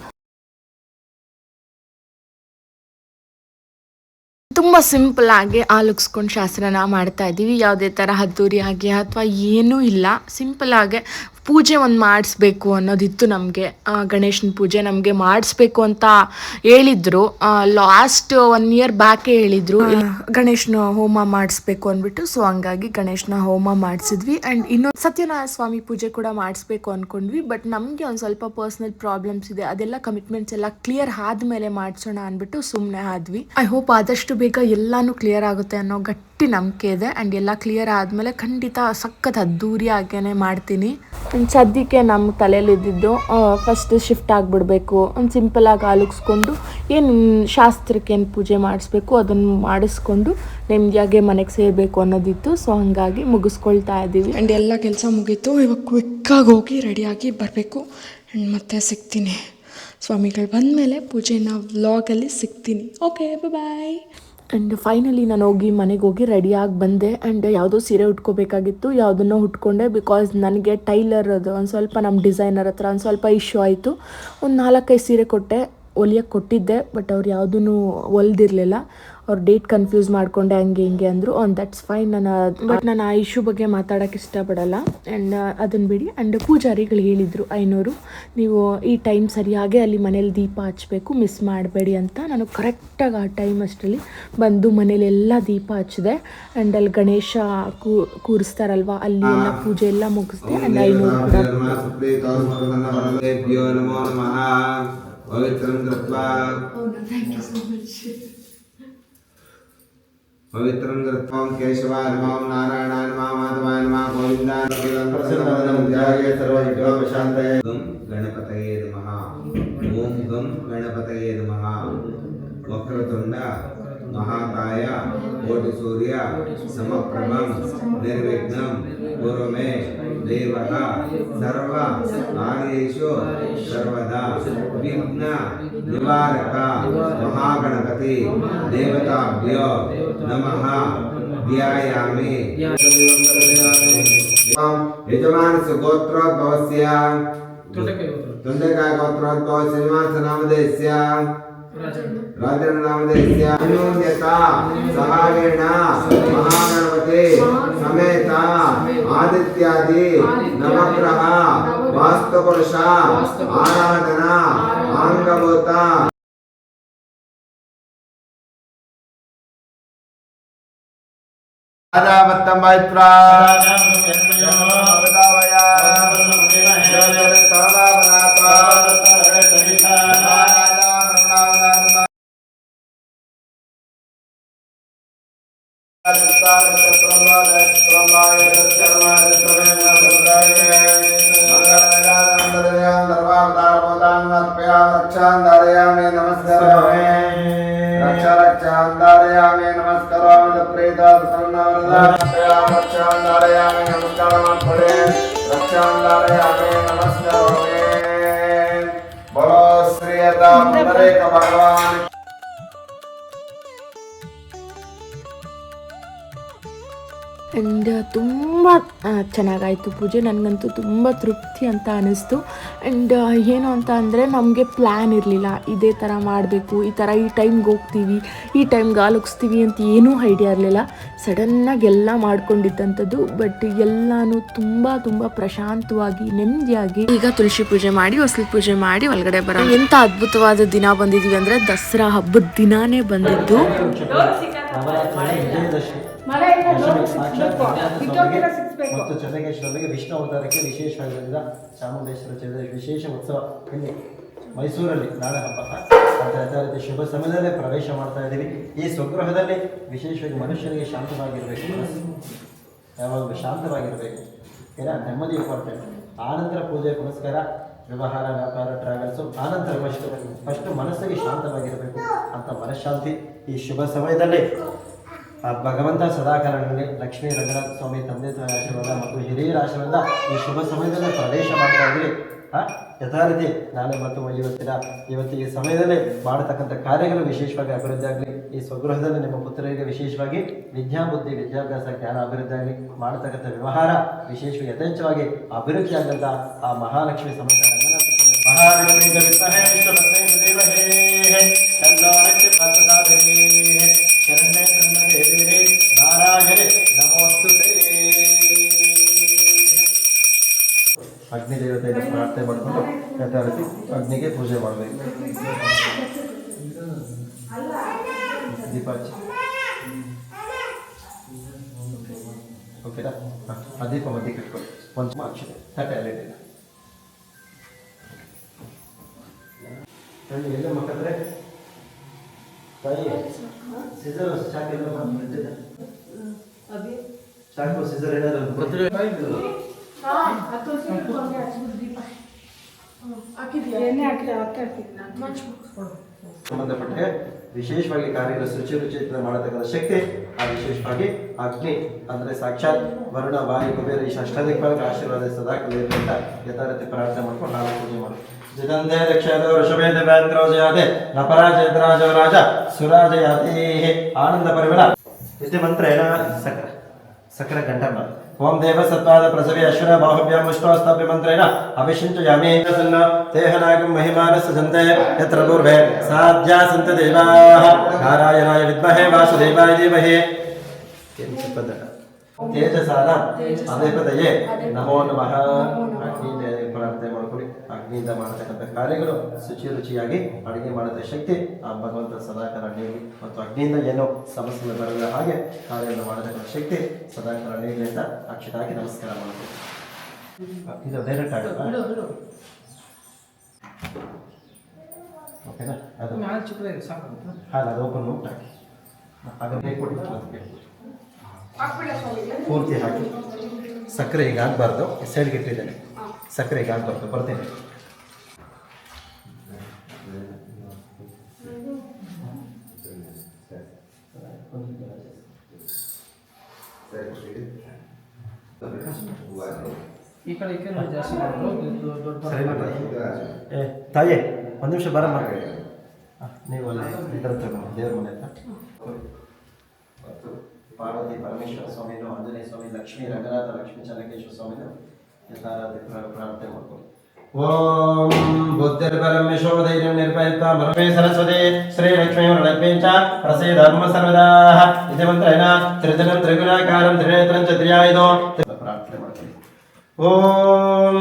ತುಂಬ ಸಿಂಪಲ್ಲಾಗಿ ಆಲುಕ್ಸ್ಕೊಂಡು ಶಾಸ್ತ್ರನ ಮಾಡ್ತಾ ಇದ್ದೀವಿ. ಯಾವುದೇ ಥರ ಅದ್ದೂರಿಯಾಗಿ ಆಗಿ ಅಥವಾ ಏನೂ ಇಲ್ಲ. ಸಿಂಪಲ್ಲಾಗೆ ಪೂಜೆ ಒಂದು ಮಾಡಿಸ್ಬೇಕು ಅನ್ನೋದಿತ್ತು ನಮಗೆ. ಗಣೇಶನ ಪೂಜೆ ನಮಗೆ ಮಾಡಿಸ್ಬೇಕು ಅಂತ ಹೇಳಿದ್ರು. ಲಾಸ್ಟ್ ಒನ್ ಇಯರ್ ಬ್ಯಾಕೇ ಹೇಳಿದ್ರು. ಗಣೇಶನ ಹೋಮ ಮಾಡಿಸ್ಬೇಕು ಅಂದ್ಬಿಟ್ಟು ಸೊ ಹಂಗಾಗಿ ಗಣೇಶನ ಹೋಮ ಮಾಡಿಸಿದ್ವಿ. ಆ್ಯಂಡ್ ಇನ್ನೊಂದು ಸತ್ಯನಾರಾಯಣ ಸ್ವಾಮಿ ಪೂಜೆ ಕೂಡ ಮಾಡಿಸ್ಬೇಕು ಅಂದ್ಕೊಂಡ್ವಿ ಬಟ್ ನಮಗೆ ಒಂದು ಸ್ವಲ್ಪ ಪರ್ಸ್ನಲ್ ಪ್ರಾಬ್ಲಮ್ಸ್ ಇದೆ. ಅದೆಲ್ಲ ಕಮಿಟ್ಮೆಂಟ್ಸ್ ಎಲ್ಲ ಕ್ಲಿಯರ್ ಆದಮೇಲೆ ಮಾಡಿಸೋಣ ಅಂದ್ಬಿಟ್ಟು ಸುಮ್ಮನೆ ಆದ್ವಿ. ಐ ಹೋಪ್ ಆದಷ್ಟು ಬೇಗ ಎಲ್ಲಾನು ಕ್ಲಿಯರ್ ಆಗುತ್ತೆ ಅನ್ನೋ ಗಟ್ಟಿ ನಂಬಿಕೆ ಇದೆ ಆ್ಯಂಡ್ ಎಲ್ಲ ಕ್ಲಿಯರ್ ಆದಮೇಲೆ ಖಂಡಿತ ಸಖತ್ ಅದ್ದೂರಿ ಆಗೇನೆ ಮಾಡ್ತೀನಿ. ಸದ್ಯಕ್ಕೆ ನಮ್ಮ ತಲೆಯಲ್ಲಿ ಇದ್ದಿದ್ದು ಫಸ್ಟ್ ಶಿಫ್ಟ್ ಆಗಿಬಿಡ್ಬೇಕು. ಒಂದು ಸಿಂಪಲಾಗಿ ಆಲುಕ್ಸ್ಕೊಂಡು ಏನು ಶಾಸ್ತ್ರಕ್ಕೆ ಏನು ಪೂಜೆ ಮಾಡಿಸ್ಬೇಕು ಅದನ್ನು ಮಾಡಿಸ್ಕೊಂಡು ನೆಮ್ಮದಿಯಾಗೆ ಮನೆಗೆ ಸೇರಬೇಕು ಅನ್ನೋದಿತ್ತು. ಸೊ ಹಂಗಾಗಿ ಮುಗಿಸ್ಕೊಳ್ತಾ ಇದ್ದೀವಿ. ಆ್ಯಂಡ್ ಎಲ್ಲ ಕೆಲಸ ಮುಗೀತು. ಇವಾಗ ಕ್ವಿಕ್ಕಾಗಿ ಹೋಗಿ ರೆಡಿಯಾಗಿ ಬರಬೇಕು. ಆ್ಯಂಡ್ ಮತ್ತೆ ಸಿಗ್ತೀನಿ. ಸ್ವಾಮಿಗಳು ಬಂದಮೇಲೆ ಪೂಜೆನ ವ್ಲಾಗಲ್ಲಿ ಸಿಗ್ತೀನಿ. ಓಕೆ ಬಾಯ್ ಆ್ಯಂಡ್ ಫೈನಲಿ ನಾನು ಹೋಗಿ ಮನೆಗೆ ಹೋಗಿ ರೆಡಿಯಾಗಿ ಬಂದೆ ಆ್ಯಂಡ್ ಯಾವುದೋ ಸೀರೆ ಉಟ್ಕೋಬೇಕಾಗಿತ್ತು, ಯಾವುದನ್ನೋ ಉಟ್ಕೊಂಡೆ ಬಿಕಾಸ್ ನನಗೆ ಟೈಲರ್ ಅದು ಒಂದು ಸ್ವಲ್ಪ ನಮ್ಮ ಡಿಸೈನರ್ ಹತ್ರ ಒಂದು ಸ್ವಲ್ಪ ಇಶ್ಯೂ ಆಯಿತು. ಒಂದು ನಾಲ್ಕೈದು ಸೀರೆ ಕೊಟ್ಟೆ ಹೊಲಿಯಕ್ಕೆ ಕೊಟ್ಟಿದ್ದೆ ಬಟ್ ಅವ್ರು ಯಾವುದೂ ಹೊಲ್ದಿರಲಿಲ್ಲ. ಅವ್ರು ಡೇಟ್ ಕನ್ಫ್ಯೂಸ್ ಮಾಡಿಕೊಂಡೆ ಹಂಗೆ ಹಿಂಗೆ ಅಂದರು ಆನ್ ದಟ್ಸ್ ಫೈನ್ ನಾನು ಬಟ್ ನಾನು ಆ ಇಶ್ಯೂ ಬಗ್ಗೆ ಮಾತಾಡೋಕ್ಕೆ ಇಷ್ಟಪಡಲ್ಲ. ಆ್ಯಂಡ್ ಅದನ್ನು ಬಿಡಿ. ಆ್ಯಂಡ್ ಪೂಜಾರಿಗಳು ಹೇಳಿದರು ಐನೂರು ನೀವು ಈ ಟೈಮ್ ಸರಿಯಾಗಿ ಅಲ್ಲಿ ಮನೇಲಿ ದೀಪ ಹಚ್ಚಬೇಕು ಮಿಸ್ ಮಾಡಬೇಡಿ ಅಂತ. ನಾನು ಕರೆಕ್ಟಾಗಿ ಆ ಟೈಮ್ ಅಷ್ಟರಲ್ಲಿ ಬಂದು ಮನೇಲೆಲ್ಲ ದೀಪ ಹಚ್ಚಿದೆ ಆ್ಯಂಡ್ ಅಲ್ಲಿ ಗಣೇಶ ಕೂ ಕೂರಿಸ್ತಾರಲ್ವ ಅಲ್ಲಿ ಎಲ್ಲ ಪೂಜೆ ಎಲ್ಲ ಮುಗಿಸ್ದೆ. ಆ್ಯಂಡ್ ಐನೂರು ಕೂಡ. పవిత్రం గృత్వం కేశవాయ మాం నారాయణాయ మా గోవిందాయ వక్రతుండ మహాకాయ కోటి సూర్య సమప్రభం నిర్విఘ్నం గురుమే దేవ సర్వ సర్వదా విఘ్న నివారక మహాగణపతి దేవతాభ్యో నమ. ధ్యాయామి. యజమానస్ గోత్రోద్భవస్య. తుండకా గోత్రోద్భవ శ్రీనివాస నామదేశ్య రాజన్ నామదేశ్య సమేత ఆదిత్యాది నవగ్రహ వాస్తు ఆరాధన ఆంగవత రాధవత్త మైత్ర ప్రమాద ప్రమాద रक्षान्धारयामि नमस्कारामि रक्षा रक्षान्धारयामि नमस्कारामि तप्रेता प्रसन्नावरदाम रक्षान्धारयामि नमस्कारम फले रक्षान्धारयामि नमस्कारामि बोलो श्रीयता पुनरेक भगवान् ಆ್ಯಂಡ್ ತುಂಬ ಚೆನ್ನಾಗಾಯಿತು ಪೂಜೆ. ನನಗಂತೂ ತುಂಬ ತೃಪ್ತಿ ಅಂತ ಅನ್ನಿಸ್ತು ಆ್ಯಂಡ್ ಏನು ಅಂತ ಅಂದರೆ ನಮಗೆ ಪ್ಲ್ಯಾನ್ ಇರಲಿಲ್ಲ. ಇದೇ ಥರ ಮಾಡಬೇಕು, ಈ ಥರ ಈ ಟೈಮ್ಗೆ ಹೋಗ್ತೀವಿ, ಈ ಟೈಮ್ಗೆ ಆಲೋಗಿಸ್ತೀವಿ ಅಂತ ಏನೂ ಐಡಿಯಾ ಇರಲಿಲ್ಲ. ಸಡನ್ನಾಗಿ ಎಲ್ಲ ಮಾಡ್ಕೊಂಡಿದ್ದಂಥದ್ದು. ಬಟ್ ಎಲ್ಲನೂ ತುಂಬ ತುಂಬ ಪ್ರಶಾಂತವಾಗಿ, ನೆಮ್ಮದಿಯಾಗಿ. ಈಗ ತುಳಸಿ ಪೂಜೆ ಮಾಡಿ, ಹೊಸಲು ಪೂಜೆ ಮಾಡಿ ಒಳಗಡೆ ಬರೋ ಎಂಥ ಅದ್ಭುತವಾದ ದಿನ ಬಂದಿದ್ದೀವಿ ಅಂದರೆ ದಸರಾ ಹಬ್ಬದ ದಿನಾನೇ ಬಂದಿದ್ದು. ಮತ್ತು ಜೊತೆಗೆ ಶ್ರಮೆಗೆ ವಿಷ್ಣು ಅವತಾರಕ್ಕೆ ವಿಶೇಷವಾಗಿದ್ದರಿಂದ ಚಾಮುಂಡೇಶ್ವರ ವಿಶೇಷ ಉತ್ಸವ ಇಲ್ಲಿ ಮೈಸೂರಲ್ಲಿ ನಾಳೆ ಹಬ್ಬ. ರೀತಿ ಶುಭ ಸಮಯದಲ್ಲೇ ಪ್ರವೇಶ ಮಾಡ್ತಾ ಇದ್ದೀವಿ. ಈ ಸ್ವಗೃಹದಲ್ಲಿ ವಿಶೇಷವಾಗಿ ಮನುಷ್ಯನಿಗೆ ಶಾಂತವಾಗಿರಬೇಕು ಯಾವಾಗಲೂ ಶಾಂತವಾಗಿರಬೇಕು. ಏನ? ನೆಮ್ಮದಿ ಇಂಪಾರ್ಟೆಂಟ್ ಆನಂತರ ಪೂಜೆ ಪುನಸ್ಕಾರ ವ್ಯವಹಾರ ವ್ಯಾಪಾರ ಟ್ರಾವೆಲ್ಸು. ಆನಂತರ ಫಸ್ಟ್ ಫಸ್ಟ್ ಮನಸ್ಸಿಗೆ ಶಾಂತವಾಗಿರಬೇಕು ಅಂತ ಮನಃಶಾಂತಿ ಈ ಶುಭ ಸಮಯದಲ್ಲಿ. ಭಗವಂತ ಸದಾಕಾಲದಲ್ಲಿ ಲಕ್ಷ್ಮೀ ರಂಗನಾಥ ಸ್ವಾಮಿ ತಂದೆ ತಾಯಿ ಆಶೀರ್ವಾದ ಮತ್ತು ಹಿರಿಯರ ಆಶೀರ್ವಾದ ಈ ಶುಭ ಸಮಯದಲ್ಲಿ ಪ್ರವೇಶ ಮಾಡ್ತಾ ಆ? ಯಥಾರೀತಿ ನಾನು ಮತ್ತು ಇವತ್ತಿನ ಇವತ್ತಿಗೆ ಸಮಯದಲ್ಲಿ ಮಾಡತಕ್ಕಂಥ ಕಾರ್ಯಗಳು ವಿಶೇಷವಾಗಿ ಅಭಿವೃದ್ಧಿ ಆಗಲಿ, ಈ ಸ್ವಗೃಹದಲ್ಲಿ ನಿಮ್ಮ ಪುತ್ರರಿಗೆ ವಿಶೇಷವಾಗಿ ವಿದ್ಯಾಬುದ್ಧಿ ವಿದ್ಯಾಭ್ಯಾಸ, ಜ್ಞಾನ ಅಭಿವೃದ್ಧಿ ಆಗಲಿ, ಮಾಡತಕ್ಕಂಥ ವ್ಯವಹಾರ ವಿಶೇಷವಾಗಿ ಯಥೇಚ್ಛವಾಗಿ ಅಭಿವೃದ್ಧಿ ಆಗಂತ ಆ ಮಹಾಲಕ್ಷ್ಮಿ ಸಮೇತ ರಂಗನಾಥ ಮಹಾಲಕ್ಷ್ಮಿ ವಿದ್ಮಹೇ ವಿಷ್ಣುಪತ್ನೇ ದೇವಹೇ ತನ್ನೋ ಲಕ್ಷ್ಮೀ ಪ್ರಚೋದಯಾತ್. ಶರಣ್ಯ ತ್ರ್ಯಂಬಕೆ ದೇವಿ ನಾರಾಯಣೆ ನಮೋಸ್ತುತೇ ಅಗ್ನಿ ದೇವತೆಯನ್ನು ಪ್ರಾರ್ಥನೆ ಮಾಡಿಕೊಂಡು ಯಥಾರೀತಿ ಅಗ್ನಿಗೆ ಪೂಜೆ ಮಾಡಬೇಕು. ದೀಪ ಹಚ್ಚಿ ಓಕೆನಾ? ಹಾಂ, ಆ ದೀಪ ಮಧ್ಯಕ್ಕೆ ಇಟ್ಕೊಳ್ಳಿ. ಒಂದು ಅಕ್ಷತೆ ತಟ್ಟೆ ಅಲ್ಲಿಟ್ಟಿಲ್ಲ ಸಿಸರ್ ಚಾಕು ಎಲ್ಲ ಚಾಕು ಸಿಸರ್ ಏನಾದ್ರು ಸಂಬಂಧಪಟ್ಟ ವಿಶೇಷವಾಗಿ ಕಾರ್ಯಗಳ ಶುಚಿ ಚಿತ್ರ ಮಾಡತಕ್ಕಂಥ ಶಕ್ತಿ ಆ ವಿಶೇಷವಾಗಿ ಅಗ್ನಿ ಅಂದ್ರೆ ಸಾಕ್ಷಾತ್ ವರುಣ ವಾಯು ಕುಬೇರ ಈ ಅಷ್ಟಾಧಿಕವಾಗಿ ಆಶೀರ್ವಾದ ಸದಾ ಕಲಿಯಲಿ ಅಂತ ಯಥಾರೀತಿ ಪ್ರಾರ್ಥನೆ ಮಾಡ್ಕೊಂಡು ನಾವು ಪೂಜೆ ಮಾಡಿ ಜಿದಂದೇ ದಕ್ಷಿಣ ವೃಷಭೇ ದಿವ್ಯಾಂದ್ರೋಜಯಾದೆ ನಪರಾಜಯದ್ರಾಜ ರಾಜ ಸುರಾಜಯಾತಿ ಆನಂದ ಪರಿಮಳ ಇತಿ ಮಂತ್ರೇಣ ಸಕ್ರ. ಸಕ್ರ ಗಂಟಮ ಓಂ ದೇವ ಸತ್ವಾದ ಪ್ರಸವಿ ಅಶ್ವರ ಬಾಹುಭ್ಯ ಮುಷ್ಟೋಸ್ತಭ್ಯ ಮಂತ್ರೇಣ ಅಭಿಷಿಂಚಯಾಮಿ ಸನ್ನ ದೇಹನಾಗ ಮಹಿಮಾನ ಸಜಂತೆ ಯತ್ರ ಪೂರ್ವೆ. ಸಾಧ್ಯ ಸಂತ ದೇವಾಃ ನಾರಾಯಣಾಯ ವಿದ್ಮಹೇ ವಾಸುದೇವಾಯ ಧೀಮಹಿ. ತೇಜಸಾನ ಅದೇಪದಯೇ ನಮೋ ನಮಃ. ಅಗ್ನಿಯಿಂದ ಮಾಡತಕ್ಕಂಥ ಕಾರ್ಯಗಳು ಶುಚಿ ರುಚಿಯಾಗಿ ಅಡುಗೆ ಮಾಡಿದ ಶಕ್ತಿ ಆ ಭಗವಂತ ಸದಾಕಾಲ ನೀಡಿ ಮತ್ತು ಅಗ್ನಿಯಿಂದ ಏನೋ ಸಮಸ್ಯೆ ಬರದ ಹಾಗೆ ಕಾರ್ಯವನ್ನು ಮಾಡತಕ್ಕಂಥ ಶಕ್ತಿ ಸದಾಕಾಲ ನೀಡಲಿ ಅಂತ ಅಕ್ಷರಾಗಿ ನಮಸ್ಕಾರ ಮಾಡ್ತೀವಿ. ಇದು ಡೈರೆಕ್ಟ್ ಆಗುತ್ತಾ ಓಕೆನಾ? ಅದು ಹಾಲು ಅದು ಓಪನ್ ಹಾಕಿ ಅದನ್ನು ಹೇಗೆ ಕೊಡಿ. ಪೂರ್ತಿ ಹಾಕಿ. ಸಕ್ಕರೆ ಈಗ ಆಗಬಾರ್ದು. ಸೈಡ್ಗೆ ಇಟ್ಟಿದ್ದೇನೆ. ಸಕ್ಕರೆ ಈಗ ಆಗಬಾರ್ದು. ಬರ್ತೇನೆ. ಈ ಕಡೆ ಈ ಕಡೆ ಜಾಸ್ತಿ ಮಾಡೋದು ದೊಡ್ಡ ದೊಡ್ಡ ಸರಿ ಏ ತಾಯಿ ಒಂದು ನಿಮಿಷ ಬರಮ್ಮ ಆ, ನೀವು ಅಲ್ಲಿ ಇದರ ಹತ್ರ ಬನ್ನಿ, ದೇವ್ರ ಮನೆ ಹತ್ರ ಮತ್ತು ಪಾರ್ವತಿ ಪರಮೇಶ್ವರ ಸ್ವಾಮಿನು ಆಂಜನೇಯ ಸ್ವಾಮಿ ಲಕ್ಷ್ಮೀ ರಂಗನಾಥ ಲಕ್ಷ್ಮೀ ಚನ್ನಕೇಶ್ವರ ಸ್ವಾಮಿನು ಯಥಾರಾಧಿ ಪ್ರ- ಪ್ರಾರ್ಥನೆ ಮಾಡ್ಕೊಳ್ಳಿ ಓಂ ಬುದ್ಧಿರ್ಬಲಂ ಯಶೋಧೈರ್ಯಂ ನಿರ್ಭಯತ್ವ ಮರಮೇ ಸರಸ್ವತಿ ಶ್ರೀ ಲಕ್ಷ್ಮೀ ವರಲಕ್ಷ್ಮೀ ಚ ಪ್ರಸೀದ ಧರ್ಮ ಸರ್ವದಾ ಇತಿ ಮಂತ್ರೇಣ ತ್ರಿಜನಂ ತ್ರಿಗುಣಾಕಾರಂ ತ್ರಿನೇತ್ರಂ ॐ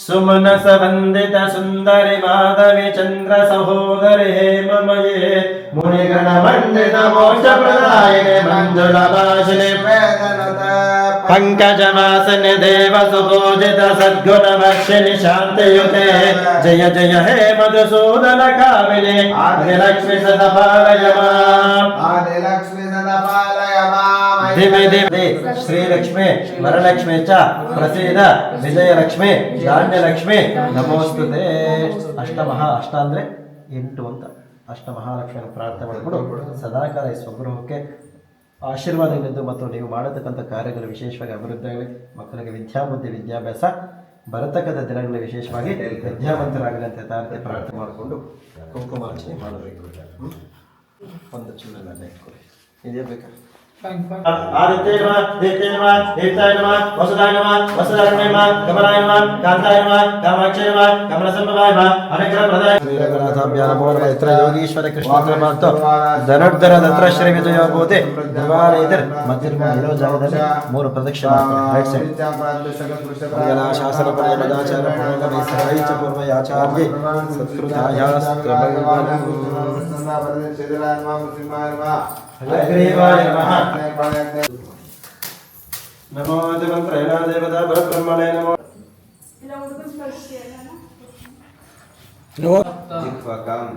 सुमनसवन्दितसुन्दरिमाधवि चन्द्रसहोदरि हेममये मुनिगणमण्डितमोषप्रदायिने मञ्जुलभाषिने पङ्कजवासिनि देवसुपूजितसद्गुणवर्षिणि शान्तियुते जय जय हे मधुसूदनकामिनि आदिलक्ष्मि सदपालय मा आदिलक्ष्मि सदपालय ದೇವಿ. ದಿವೆ ಶ್ರೀಲಕ್ಷ್ಮಿ, ವರಲಕ್ಷ್ಮಿ ಚ, ಪ್ರಸೀದ, ವಿಜಯಲಕ್ಷ್ಮಿ, ಧಾನ್ಯಲಕ್ಷ್ಮಿ, ನಮೋಸ್ತುತೆ ಅಷ್ಟಮಹಾ ಅಷ್ಟ ಅಂದ್ರೆ ಎಂಟು ಅಂತ ಅಷ್ಟಮಹಾಲಕ್ಷ್ಮಿಯನ್ನು ಪ್ರಾರ್ಥನೆ ಮಾಡಿಕೊಂಡು ಸದಾಕಾಲ ಈ ಸ್ವಗೃಹಕ್ಕೆ ಆಶೀರ್ವಾದಗಳಿದ್ದು ಮತ್ತು ನೀವು ಮಾಡತಕ್ಕಂಥ ಕಾರ್ಯಗಳು ವಿಶೇಷವಾಗಿ ಅಭಿವೃದ್ಧಿಯಾಗಲಿ ಮಕ್ಕಳಿಗೆ ವಿದ್ಯಾಬುದ್ಧಿ, ವಿದ್ಯಾಭ್ಯಾಸ, ಬರತಕ್ಕಂಥ ದಿನಗಳಲ್ಲಿ ವಿಶೇಷವಾಗಿ ವಿದ್ಯಾವಂತರಾಗಲಿ ಅಂತ ಪ್ರಾರ್ಥನೆ ಮಾಡಿಕೊಂಡು ಕುಂಕುಮಾರ್ಚನೆ ಮಾಡಬೇಕು? ಒಂದು ಚಿನ್ನ ಇದೇ ಬೇಕಾ ಫೈನ್ ಫೈನ್ ಆದಿತ್ಯ ನಮ ದೇತ್ಯ ನಮ ದೇವತಾಯ ನಮ ವಸುದಾಯ ನಮ ವಸುಧಾರಣೆ ನಮ ಕಮಲಾಯ ನಮ ಕಾಂತಾಯ ನಮ ಕಾಮಾಕ್ಷಿ ನಮ ಕಮಲ ಸಂಭವಾಯ ನಮ ಅನುಗ್ರಹ ಪ್ರದಾಯ ಶ್ರೀರಂಗನಾಥಾಭ್ಯ ನಮೋ ನಮಃ ಇತ್ರ ಯೋಗೀಶ್ವರ ಕೃಷ್ಣ ಮಾತು ಧನುರ್ಧರ ದತ್ರ ಶ್ರೀ ವಿಜಯ ಭೂತಿ ದಿವಾನ ಇದ್ರ ಮತ್ತಿರುವ ಇರೋ ಜಾಗದಲ್ಲಿ ಮೂರು ಪ್ರದಕ್ಷಿಣೆ ರೈಟ್ ಸೈಡ್ ಮಂಗಲ ಶಾಸನ ಪರ್ಯ ಮದಾಚಾರ ಪುರೋಗಮಿ ಸರ್ವೈಚ ಪೂರ್ವ ಆಚಾರ್ಯ ಹಯಗ್ರೀವಾಯ हयग्रीवाय नमः। नमो देवत्रयना देवता परब्रह्मणे नमो। जिह्वकं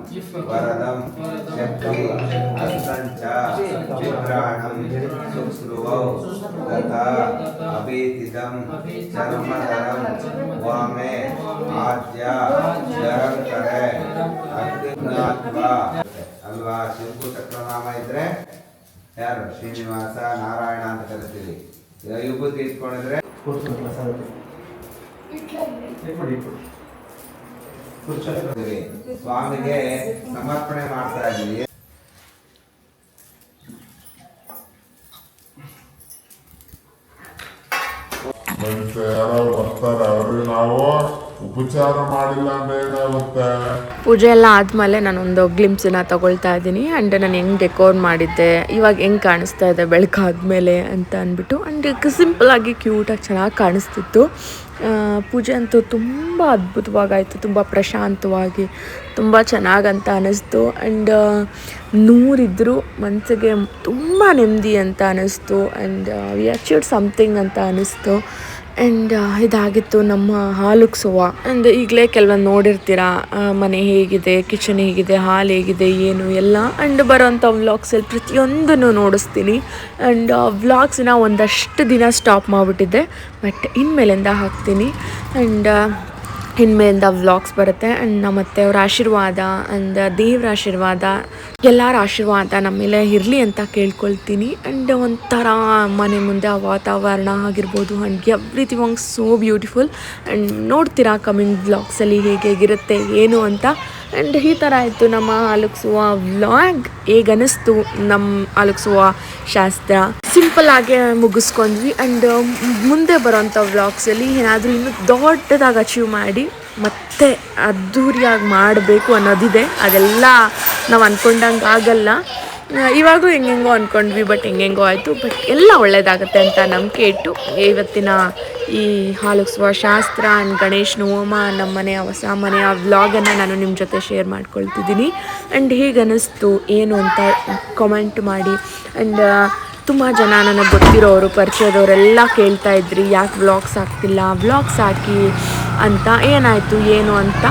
वरदं हस्तञ्च चित्राणं सुश्रुवौ तथा अभीतिदं चर्मधरं वामे आद्या जरङ्करे अग्निनात्वा ಅಲ್ವಾ ಶಿಲ್ಪು ಚಕ್ರನಾಮ ಇದ್ರೆ ಯಾರು? ಶ್ರೀನಿವಾಸ ನಾರಾಯಣ ಅಂತ ಕರಿತೀವಿ ವಿಭೂತಿ ಇಟ್ಕೊಂಡಿದ್ರೆ? ಸ್ವಾಮಿಗೆ ಸಮರ್ಪಣೆ ಮಾಡ್ತಾ ಇದ್ದೀವಿ ಯಾರೋ ಬರ್ತಾರೆ ಅವ್ರಿಗೆ ನಾವು ಉಪಚಾರ ಮಾಡಿಲ್ಲ ಅಂದ್ರೆ ಏನಾಗುತ್ತೆ ಪೂಜೆ ಎಲ್ಲ ಆದಮೇಲೆ ನಾನೊಂದು ಗ್ಲಿಮ್ಸನ್ನ ತಗೊಳ್ತಾ ಇದ್ದೀನಿ. ಆ್ಯಂಡ್ ನಾನು ಹೆಂಗೆ ಡೆಕೋರ್ ಮಾಡಿದ್ದೆ, ಇವಾಗ ಹೆಂಗೆ ಕಾಣಿಸ್ತಾ ಇದೆ ಬೆಳಕಾದ್ಮೇಲೆ ಅಂತ ಅಂದ್ಬಿಟ್ಟು ಆ್ಯಂಡ್ ಸಿಂಪಲಾಗಿ ಕ್ಯೂಟಾಗಿ ಚೆನ್ನಾಗಿ ಕಾಣಿಸ್ತಿತ್ತು. ಪೂಜೆ ಅಂತೂ ತುಂಬ ಅದ್ಭುತವಾಗಾಯಿತು, ತುಂಬ ಪ್ರಶಾಂತವಾಗಿ, ತುಂಬ ಚೆನ್ನಾಗಂತ ಅನ್ನಿಸ್ತು ಆ್ಯಂಡ್ ನೂರಿದ್ರು ಮನಸ್ಸಿಗೆ ತುಂಬ ನೆಮ್ಮದಿ ಅಂತ ಅನ್ನಿಸ್ತು ಆ್ಯಂಡ್ ವಿ ಅಚೀವ್ಡ್ ಸಮಥಿಂಗ್ ಅಂತ ಅನ್ನಿಸ್ತು ಆ್ಯಂಡ್ ಇದಾಗಿತ್ತು ನಮ್ಮ ಹಾಲುಕ್ಸುವ ಆ್ಯಂಡ್ ಈಗಲೇ ಕೆಲವೊಂದು ನೋಡಿರ್ತೀರ ಮನೆ ಹೇಗಿದೆ, ಕಿಚನ್ ಹೇಗಿದೆ, ಹಾಲು ಹೇಗಿದೆ, ಏನು ಎಲ್ಲ. ಆ್ಯಂಡ್ ಬರೋಂಥ ವ್ಲಾಗ್ಸಲ್ಲಿ ಪ್ರತಿಯೊಂದನ್ನು ನೋಡಿಸ್ತೀನಿ. ಆ್ಯಂಡ್ ವ್ಲಾಗ್ಸನ್ನ ಒಂದಷ್ಟು ದಿನ ಸ್ಟಾಪ್ ಮಾಡಿಬಿಟ್ಟಿದ್ದೆ. ಬಟ್ ಇನ್ಮೇಲಿಂದ ಹಾಕ್ತೀನಿ. ಆ್ಯಂಡ್ ಇನ್ಮೇಲಿಂದ ವ್ಲಾಗ್ಸ್ ಬರುತ್ತೆ. ಆ್ಯಂಡ್ ನಮ್ಮ ಅತ್ತೆಯವ್ರ ಆಶೀರ್ವಾದ ಆ್ಯಂಡ್ ದೇವ್ರ ಆಶೀರ್ವಾದ ಎಲ್ಲರ ಆಶೀರ್ವಾದ ನಮ್ಮ ಮೇಲೆ ಇರಲಿ ಅಂತ ಕೇಳ್ಕೊಳ್ತೀನಿ. ಆ್ಯಂಡ್ ಒಂಥರ ಮನೆ ಮುಂದೆ ಆ ವಾತಾವರಣ ಆಗಿರ್ಬೋದು ಆ್ಯಂಡ್ ಎವ್ರಿಥಿಂಗ್ ವಾಂಗ್ ಸೋ ಬ್ಯೂಟಿಫುಲ್ ಆ್ಯಂಡ್ ನೋಡ್ತೀರಾ ಕಮಿಂಗ್ ಬ್ಲಾಗ್ಸಲ್ಲಿ ಹೇಗೆ ಹೇಗಿರುತ್ತೆ, ಏನು ಅಂತ. ಆ್ಯಂಡ್ ಈ ಥರ ಆಯಿತು ನಮ್ಮ ಅಲುಕ್ಸುವ ವ್ಲಾಗ್ ಹೇಗೆ ಅನ್ನಿಸ್ತು ನಮ್ಮ ಅಲುಕ್ಸುವ ಶಾಸ್ತ್ರ? ಸಿಂಪಲ್ ಆಗಿ ಮುಗಿಸ್ಕೊಂಡ್ವಿ. ಆ್ಯಂಡ್ ಮುಂದೆ ಬರೋಂಥ ವ್ಲಾಗ್ಸಲ್ಲಿ ಏನಾದರೂ ಇನ್ನೂ ದೊಡ್ಡದಾಗಿ ಅಚೀವ್ ಮಾಡಿ ಮತ್ತೆ ಅದ್ಧೂರಿಯಾಗಿ ಮಾಡಬೇಕು ಅನ್ನೋದಿದೆ. ಅದೆಲ್ಲ ನಾವು ಅಂದ್ಕೊಂಡಂಗೆ ಆಗಲ್ಲ. ಇವಾಗೂ ಹೆಂಗೆಂಗೋ ಅಂದ್ಕೊಂಡ್ವಿ ಬಟ್ ಹೆಂಗೆಂಗೋ ಆಯಿತು. ಬಟ್ ಎಲ್ಲ ಒಳ್ಳೇದಾಗುತ್ತೆ ಅಂತ ನಂಬಿಕೆ ಇಟ್ಟು, ಇವತ್ತಿನ ಈ ಹಾಲುಕ್ಸುವ ಶಾಸ್ತ್ರ ಆ್ಯಂಡ್ ಗಣೇಶನ ಹೋಮ ನಮ್ಮ ಮನೆಯ ಹೊಸ ಮನೆಯ ವ್ಲಾಗನ್ನು ನಾನು ನಿಮ್ಮ ಜೊತೆ ಶೇರ್ ಮಾಡ್ಕೊಳ್ತಿದ್ದೀನಿ. ಆ್ಯಂಡ್ ಹೇಗೆ ಅನ್ನಿಸ್ತು ಏನು ಅಂತ ಕಾಮೆಂಟ್ ಮಾಡಿ. ಆ್ಯಂಡ್ ತುಂಬ ಜನ ನನಗೆ ಗೊತ್ತಿರೋರು, ಪರಿಚಯದವರೆಲ್ಲ ಕೇಳ್ತಾ ಇದ್ರಿ, ಯಾಕೆ ವ್ಲಾಗ್ಸ್ ಆಗ್ತಿಲ್ಲ ವ್ಲಾಗ್ಸ್ ಹಾಕಿ ಅಂತ, ಏನಾಯಿತು, ಏನು ಅಂತ.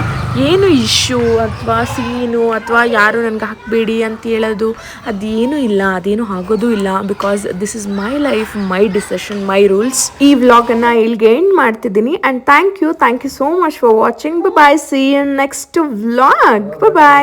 ಏನು ಇಶ್ಯೂ ಅಥವಾ ಸೀನು ಅಥವಾ ಯಾರು ನನಗೆ ಹಾಕಬೇಡಿ ಅಂತ ಹೇಳೋದು, ಅದೇನೂ ಇಲ್ಲ, ಅದೇನು ಆಗೋದು ಇಲ್ಲ because this is my life my decision my rules ಈ ವ್ಲಾಗನ್ನು ಇಲ್ಲಿಗೆ ಎಂಡ್ ಮಾಡ್ತಿದ್ದೀನಿ and thank you thank you so much for watching bye see next vlog bye